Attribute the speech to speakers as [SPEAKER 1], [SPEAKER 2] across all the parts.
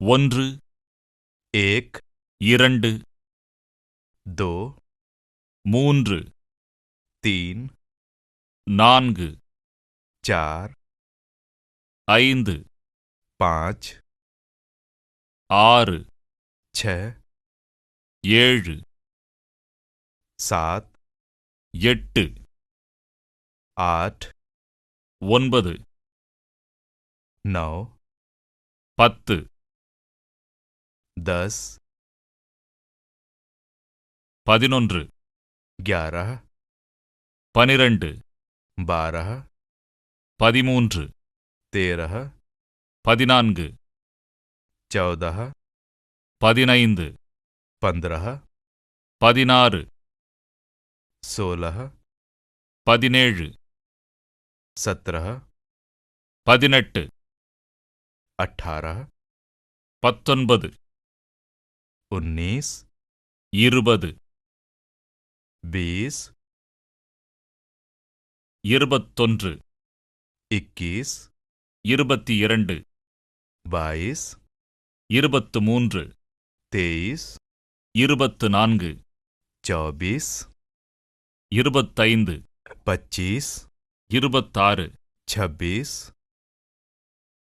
[SPEAKER 1] ஒன்று
[SPEAKER 2] ஏக்
[SPEAKER 1] இரண்டு
[SPEAKER 2] தோ
[SPEAKER 1] மூன்று
[SPEAKER 2] தீன்
[SPEAKER 1] நான்கு
[SPEAKER 2] சார்
[SPEAKER 1] ஐந்து
[SPEAKER 2] பாஞ்ச்
[SPEAKER 1] ஆறு
[SPEAKER 2] ச
[SPEAKER 1] ஏழு
[SPEAKER 2] சாத்
[SPEAKER 1] எட்டு
[SPEAKER 2] ஆட்
[SPEAKER 1] ஒன்பது
[SPEAKER 2] நோ
[SPEAKER 1] பத்து
[SPEAKER 2] दस
[SPEAKER 1] பதினொன்று
[SPEAKER 2] ग्यारह
[SPEAKER 1] பனிரெண்டு
[SPEAKER 2] बारह
[SPEAKER 1] பதிமூன்று
[SPEAKER 2] तेरह
[SPEAKER 1] பதினான்கு
[SPEAKER 2] चौदह
[SPEAKER 1] பதினைந்து
[SPEAKER 2] पंद्रह
[SPEAKER 1] பதினாறு
[SPEAKER 2] सोलह
[SPEAKER 1] பதினேழு
[SPEAKER 2] सत्रह
[SPEAKER 1] பதினெட்டு
[SPEAKER 2] अठारह
[SPEAKER 1] பத்தொன்பது
[SPEAKER 2] उन्नीस
[SPEAKER 1] இருபது
[SPEAKER 2] बीस
[SPEAKER 1] இருபத்தொன்று
[SPEAKER 2] इक्कीस
[SPEAKER 1] இருபத்தி இரண்டு
[SPEAKER 2] बाईस
[SPEAKER 1] இருபத்து மூன்று
[SPEAKER 2] तेईस
[SPEAKER 1] இருபத்து நான்கு
[SPEAKER 2] चौबीस
[SPEAKER 1] இருபத்தைந்து
[SPEAKER 2] पच्चीस
[SPEAKER 1] இருபத்தாறு
[SPEAKER 2] छब्बीस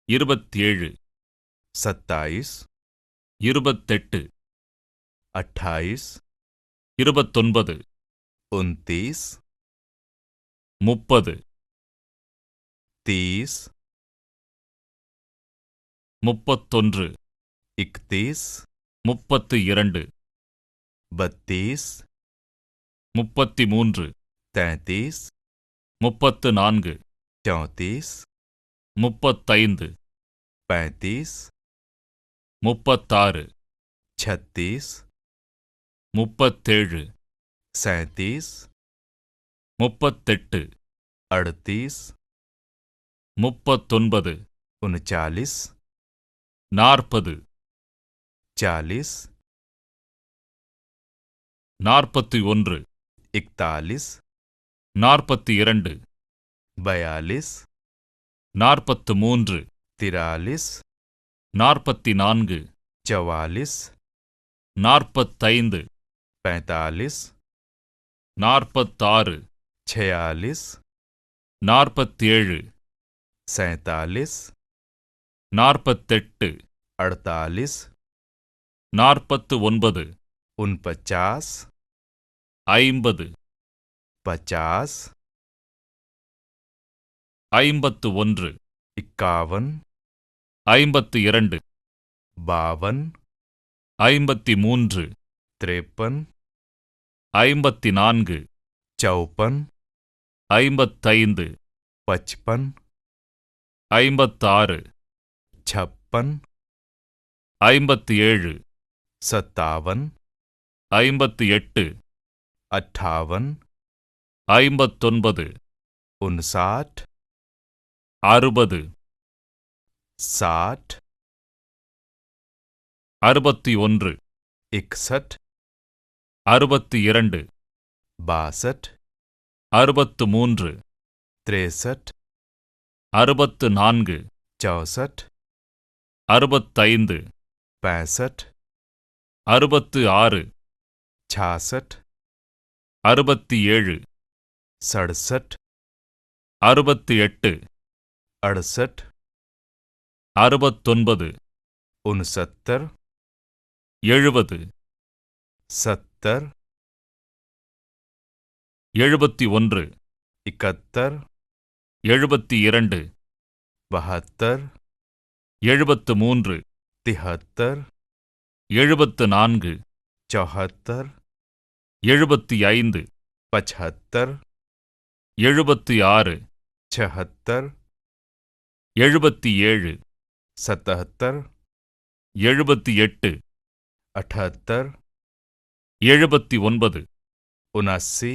[SPEAKER 1] இருபத்தேழு
[SPEAKER 2] सत्ताईस
[SPEAKER 1] இருபத்தெட்டு
[SPEAKER 2] अट्ठाईस
[SPEAKER 1] இருபத்தொன்பது
[SPEAKER 2] उनतीस
[SPEAKER 1] முப்பது
[SPEAKER 2] तीस
[SPEAKER 1] முப்பத்தொன்று
[SPEAKER 2] इकतीस
[SPEAKER 1] முப்பத்து இரண்டு
[SPEAKER 2] बत्तीस
[SPEAKER 1] முப்பத்தி மூன்று
[SPEAKER 2] तैंतीस
[SPEAKER 1] முப்பத்து நான்கு
[SPEAKER 2] चौंतीस
[SPEAKER 1] முப்பத்தைந்து
[SPEAKER 2] पैंतीस
[SPEAKER 1] முப்பத்தாறு
[SPEAKER 2] छत्तीस
[SPEAKER 1] முப்பத்தேழு
[SPEAKER 2] सैंतीस
[SPEAKER 1] முப்பத்தெட்டு
[SPEAKER 2] अड़तीस
[SPEAKER 1] முப்பத்தொன்பது
[SPEAKER 2] उनचालीस
[SPEAKER 1] நாற்பது
[SPEAKER 2] चालीस
[SPEAKER 1] நாற்பத்தி ஒன்று
[SPEAKER 2] इकतालीस
[SPEAKER 1] நாற்பத்தி இரண்டு
[SPEAKER 2] बयालीस
[SPEAKER 1] நாற்பத்து மூன்று
[SPEAKER 2] तिरालीस
[SPEAKER 1] நாற்பத்தி நான்கு
[SPEAKER 2] चवालीस
[SPEAKER 1] நாற்பத்தைந்து
[SPEAKER 2] पैंतालीस
[SPEAKER 1] நாற்பத்தாறு
[SPEAKER 2] छियालीस
[SPEAKER 1] நாற்பத்தேழு
[SPEAKER 2] सैंतालीस
[SPEAKER 1] நாற்பத்தெட்டு
[SPEAKER 2] अड़तालीस
[SPEAKER 1] நாற்பத்து ஒன்பது
[SPEAKER 2] उनपचास
[SPEAKER 1] ஐம்பது
[SPEAKER 2] पचास
[SPEAKER 1] ஐம்பத்து ஒன்று
[SPEAKER 2] इक्यावन
[SPEAKER 1] ஐம்பத்து இரண்டு
[SPEAKER 2] बावन
[SPEAKER 1] ஐம்பத்தி மூன்று
[SPEAKER 2] तिरपन
[SPEAKER 1] ஐம்பத்தி நான்கு
[SPEAKER 2] चौपन
[SPEAKER 1] ஐம்பத்தைந்து
[SPEAKER 2] पचपन
[SPEAKER 1] ஐம்பத்தாறு
[SPEAKER 2] छप्पन
[SPEAKER 1] ஐம்பத்தி ஏழு
[SPEAKER 2] सत्तावन
[SPEAKER 1] ஐம்பத்தி எட்டு
[SPEAKER 2] अट्ठावन
[SPEAKER 1] ஐம்பத்தொன்பது
[SPEAKER 2] उनसाठ
[SPEAKER 1] அறுபது
[SPEAKER 2] साठ
[SPEAKER 1] அறுபத்தி ஒன்று
[SPEAKER 2] इकसठ
[SPEAKER 1] அறுபத்து இரண்டு.
[SPEAKER 2] பாசட்.
[SPEAKER 1] அறுபத்து மூன்று.
[SPEAKER 2] திரேசட்.
[SPEAKER 1] அறுபத்து நான்கு.
[SPEAKER 2] சௌசட்
[SPEAKER 1] அறுபத்தைந்து.
[SPEAKER 2] பேசட்.
[SPEAKER 1] அறுபத்து ஆறு.
[SPEAKER 2] சாசட்.
[SPEAKER 1] அறுபத்தி ஏழு.
[SPEAKER 2] சடுசட்.
[SPEAKER 1] அறுபத்தி எட்டு.
[SPEAKER 2] அடுசட்.
[SPEAKER 1] அறுபத்தொன்பது.
[SPEAKER 2] உன் சத்தர்
[SPEAKER 1] எழுபது. சத்.
[SPEAKER 2] सत्तर
[SPEAKER 1] எழுபத்தி ஒன்று
[SPEAKER 2] इकहत्तर
[SPEAKER 1] எழுபத்தி இரண்டு
[SPEAKER 2] बहत्तर
[SPEAKER 1] எழுபத்து மூன்று
[SPEAKER 2] तिहत्तर
[SPEAKER 1] எழுபத்து நான்கு
[SPEAKER 2] चौहत्तर
[SPEAKER 1] எழுபத்தி ஐந்து
[SPEAKER 2] पचहत्तर
[SPEAKER 1] எழுபத்தி ஆறு
[SPEAKER 2] छहत्तर
[SPEAKER 1] எழுபத்தி ஏழு
[SPEAKER 2] सतहत्तर
[SPEAKER 1] எழுபத்தி எட்டு
[SPEAKER 2] अठहत्तर
[SPEAKER 1] எழுபத்தி ஒன்பது
[SPEAKER 2] उनासी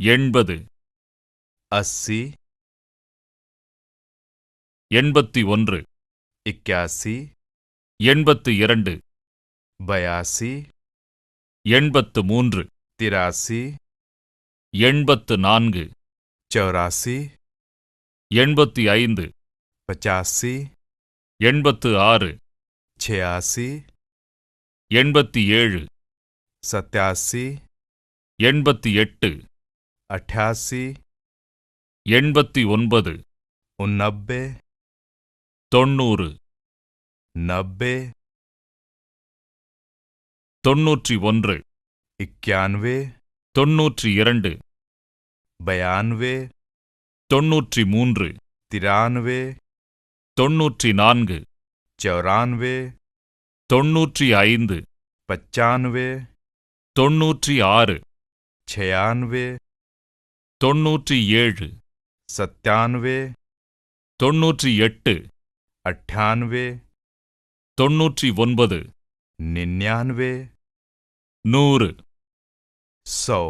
[SPEAKER 1] எண்பது
[SPEAKER 2] अस्सी
[SPEAKER 1] எண்பத்தி ஒன்று
[SPEAKER 2] इक्यासी
[SPEAKER 1] எண்பத்து இரண்டு
[SPEAKER 2] बयासी
[SPEAKER 1] எண்பத்து மூன்று
[SPEAKER 2] तिरासी
[SPEAKER 1] எண்பத்து நான்கு
[SPEAKER 2] चौरासी
[SPEAKER 1] எண்பத்தி ஐந்து
[SPEAKER 2] पचासी
[SPEAKER 1] எண்பத்து ஆறு
[SPEAKER 2] छियासी
[SPEAKER 1] எண்பத்தி ஏழு
[SPEAKER 2] सत्यासी
[SPEAKER 1] எண்பத்தி எட்டு
[SPEAKER 2] अठासी
[SPEAKER 1] எண்பத்தி ஒன்பது
[SPEAKER 2] उनबे
[SPEAKER 1] தொண்ணூறு
[SPEAKER 2] नब्बे
[SPEAKER 1] தொன்னூற்றி ஒன்று
[SPEAKER 2] इक्यानवे
[SPEAKER 1] தொன்னூற்றி இரண்டு
[SPEAKER 2] बयानवे
[SPEAKER 1] தொன்னூற்றி மூன்று
[SPEAKER 2] तिरानवे
[SPEAKER 1] தொன்னூற்றி நான்கு
[SPEAKER 2] चौरानवे
[SPEAKER 1] தொன்னூற்றி ஐந்து
[SPEAKER 2] पचानवे
[SPEAKER 1] தொன்னூற்றி ஆறு
[SPEAKER 2] छियानवे
[SPEAKER 1] தொன்னூற்றி ஏழு
[SPEAKER 2] सत्तानवे
[SPEAKER 1] தொன்னூற்றி எட்டு
[SPEAKER 2] अट्ठानवे
[SPEAKER 1] தொன்னூற்றி ஒன்பது
[SPEAKER 2] निन्यानवे
[SPEAKER 1] நூறு
[SPEAKER 2] सौ